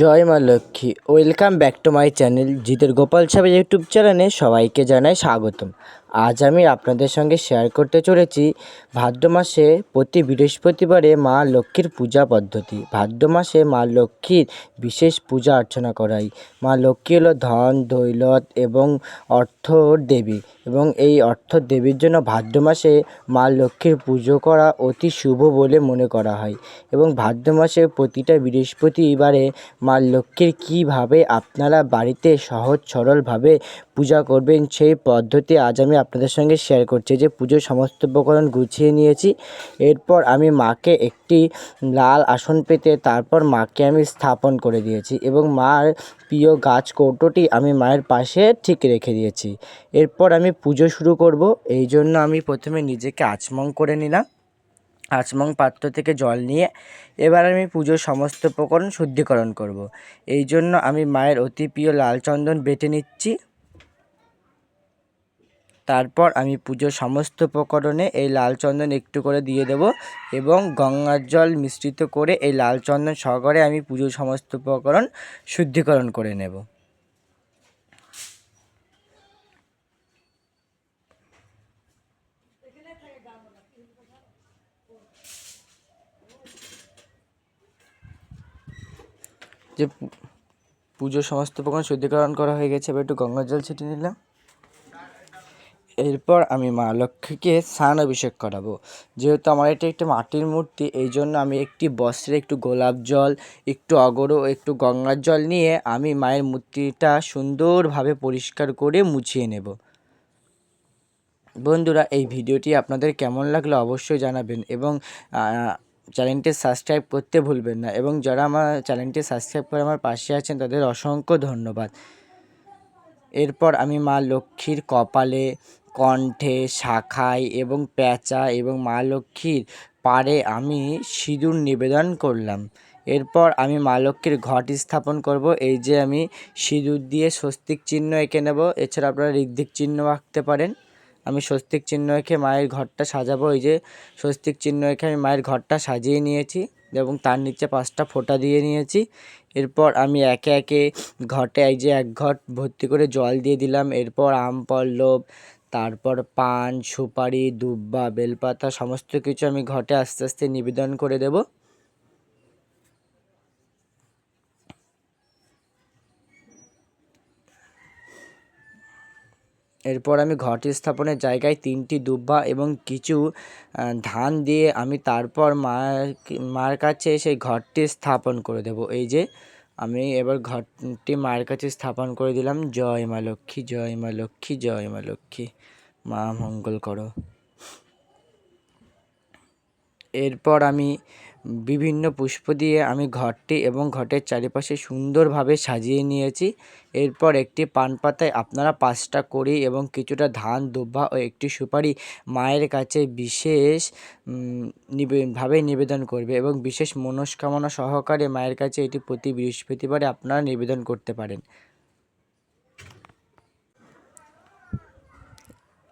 জয় মা Lakshmi. Welcome back to my channel জিতের গোপাল সাহেব ইউটিউব চ্যানেলে সবাইকে জানাই স্বাগতম। আজ আমি আপনাদের সঙ্গে শেয়ার করতে চলেছি ভাদ্র মাসে প্রতি বৃহস্পতিবারে মা লক্ষ্মীর পূজা পদ্ধতি। ভাদ্র মাসে মা লক্ষ্মীর বিশেষ পূজা অর্চনা করাই। মা লক্ষ্মী হলো ধন, দৈলত এবং অর্থ দেবী এবং এই অর্থ দেবীর জন্য ভাদ্র মাসে মা লক্ষ্মীর পুজো করা অতি শুভ বলে মনে করা হয় এবং ভাদ্র মাসে প্রতিটা বৃহস্পতিবারে মা লক্ষ্মীর কীভাবে আপনারা বাড়িতে সহজ সরলভাবে পূজা করবেন সেই পদ্ধতি আজ আমি আপনাদের সঙ্গে শেয়ার করছি। যে পুজোর সমস্ত উপকরণ গুছিয়ে নিয়েছি, এরপর আমি মাকে একটি লাল আসন পেতে, তারপর মাকে আমি স্থাপন করে দিয়েছি এবং মার প্রিয় গাছ কৌটোটি আমি মায়ের পাশে ঠিক রেখে দিয়েছি। এরপর আমি পুজো শুরু করব। এই জন্য আমি প্রথমে নিজেকে আচমং করে নিলাম, আচমং পাত্র থেকে জল নিয়ে এবার আমি পুজোর সমস্ত উপকরণ শুদ্ধিকরণ করব। এই জন্য আমি মায়ের অতি প্রিয় লাল চন্দন বেটে নিচ্ছি। তারপর আমি পুজোর সমস্ত উপকরণে এই লাল চন্দন একটু করে দিয়ে দেব এবং গঙ্গার জল মিশ্রিত করে এই লাল চন্দন সহকারে আমি পুজোর সমস্ত উপকরণ শুদ্ধিকরণ করে নেব। যে পুজোর সমস্ত উপকরণ শুদ্ধিকরণ করা হয়ে গেছে, এবার একটু গঙ্গার জল ছিটিয়ে নিলাম। এরপর আমি মা লক্ষ্মীকে স্নান অভিষেক করাবো। যেহেতু আমার এটা একটি মাটির মূর্তি, এই জন্য আমি একটি বস্ত্রে একটু গোলাপ জল, একটু অগরো একটু গঙ্গার জল নিয়ে আমি মায়ের মূর্তিটা সুন্দরভাবে পরিষ্কার করে মুছিয়ে নেব। বন্ধুরা, এই ভিডিওটি আপনাদের কেমন লাগল অবশ্যই জানাবেন এবং চ্যানেলটি সাবস্ক্রাইব করতে ভুলবেন না এবং যারা আমার চ্যানেলটি সাবস্ক্রাইব করে আমার পাশে আছেন তাদের অসংখ্য ধন্যবাদ। এরপর আমি মা লক্ষ্মীর কপালে কণ্ঠে, শাখায় এবং প্যাঁচা এবং মা লক্ষ্মীর পাড়ে আমি সিঁদুর নিবেদন করলাম। এরপর আমি মা লক্ষ্মীর ঘট স্থাপন করব। এই যে আমি সিঁদুর দিয়ে স্বস্তিক চিহ্ন এঁকে নেব। এছাড়া আপনারা ঋদ্ধিক চিহ্ন আঁকতে পারেন। আমি স্বস্তিক চিহ্ন এঁকে মায়ের ঘরটা সাজাবো। এই যে স্বস্তিক চিহ্ন এঁকে আমি মায়ের ঘরটা সাজিয়ে নিয়েছি এবং তার নিচে পাঁচটা ফোঁটা দিয়ে নিয়েছি। এরপর আমি একে একে ঘটে এই যে এক ঘট ভর্তি করে জল দিয়ে দিলাম। এরপর আম, পল্লব তারপর পান, সুপারি, দুব্বা, বেলপাতা, সমস্ত কিছু আমি ঘটে আস্তে আস্তে নিবেদন করে দেব। এরপর আমি ঘট স্থাপনের জায়গায় তিনটি দুব্বা এবং কিছু ধান দিয়ে আমি তারপর মার মার কাছে সেই ঘরটি স্থাপন করে দেব। এই যে আমি এবার ঘরটি মায়ের কাছে স্থাপন করে দিলাম। জয় মা লক্ষ্মী, জয় মা লক্ষ্মী, জয় মা লক্ষ্মী। মা মঙ্গল করো। এরপর আমি বিভিন্ন পুষ্প দিয়ে আমি ঘরটি এবং ঘটের চারিপাশে সুন্দরভাবে সাজিয়ে নিয়েছি। এরপর একটি পান পাতায় আপনারা পাঁচটা করি এবং কিছুটা ধান, দুব্বা ও একটি সুপারি মায়ের কাছে বিশেষ ভাবে নিবেদন করবে এবং বিশেষ মনস্কামনা সহকারে মায়ের কাছে এটি প্রতি বৃহস্পতিবারে আপনারা নিবেদন করতে পারেন।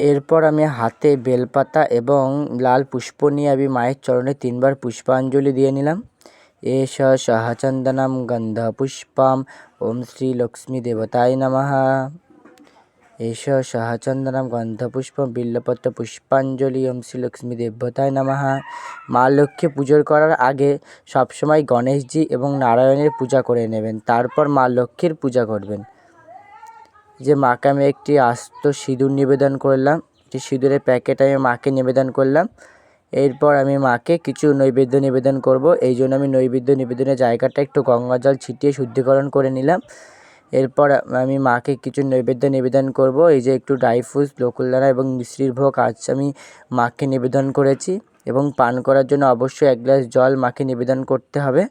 এরপর আমি হাতে বেলপাতা এবং লাল পুষ্প নিয়ে আমি মায়ের চরণে তিনবার পুষ্পাঞ্জলি দিয়ে নিলাম। এষ সহচন্দনম গন্ধ পুষ্পম ওম শ্রী লক্ষ্মী দেবতায় নমঃ। এষ সহচন্দনম গন্ধপুষ্পম, বিল্লপত্র পুষ্পাঞ্জলি, ওম শ্রী লক্ষ্মী দেবতায় নমঃ। মা লক্ষ্মী পুজোর করার আগে সবসময় গণেশজি এবং নারায়ণের পূজা করে নেবেন, তারপর মা লক্ষ্মীর পূজা করবেন। যে মাকে আমি একটি আস্ত সিঁদুর নিবেদন করলাম একটি সিঁদুরের প্যাকেট আমি মাকে নিবেদন করলাম। এরপর আমি মাকে কিছু নৈবেদ্য নিবেদন করব। এই জন্য আমি নৈবেদ্য নিবেদনের জায়গাটা একটু গঙ্গা জল ছিটিয়ে শুদ্ধিকরণ করে নিলাম। এরপর আমি মাকে কিছু নৈবেদ্য নিবেদন করব। এই যে একটু ড্রাই ফ্রুটস লোকুলদানা এবং মিশ্রির ভোগ আজ আমি মাকে নিবেদন করেছি এবং পান করার জন্য অবশ্যই এক গ্লাস জল মাকে নিবেদন করতে হবে।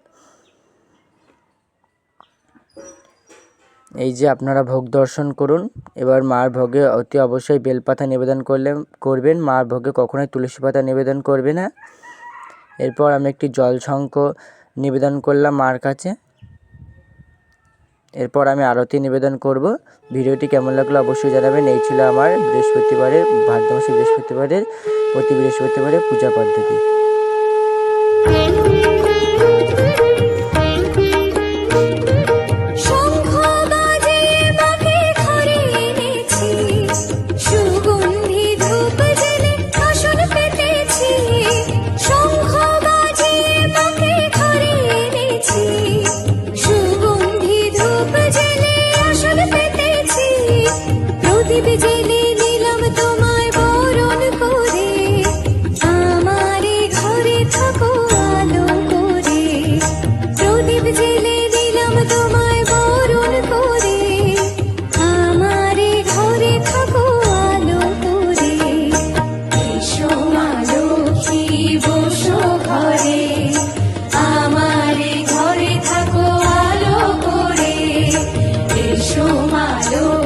এই যে আপনারা ভোগ দর্শন করুন। এবার মার ভোগে অতি অবশ্যই বেলপাতা নিবেদন করলে, করবেন। মার ভোগে কখনোই তুলসী পাতা নিবেদন করবে না। এরপর আমি একটি জল শঙ্খ নিবেদন করলাম মার কাছে। এরপর আমি আরতি নিবেদন করব। ভিডিওটি কেমন লাগল অবশ্যই জানাবেন। এই ছিল আমার বৃহস্পতিবারের ভাদ্র মাসে বৃহস্পতিবারের প্রতি বৃহস্পতিবারের পূজা পদ্ধতি। থাকো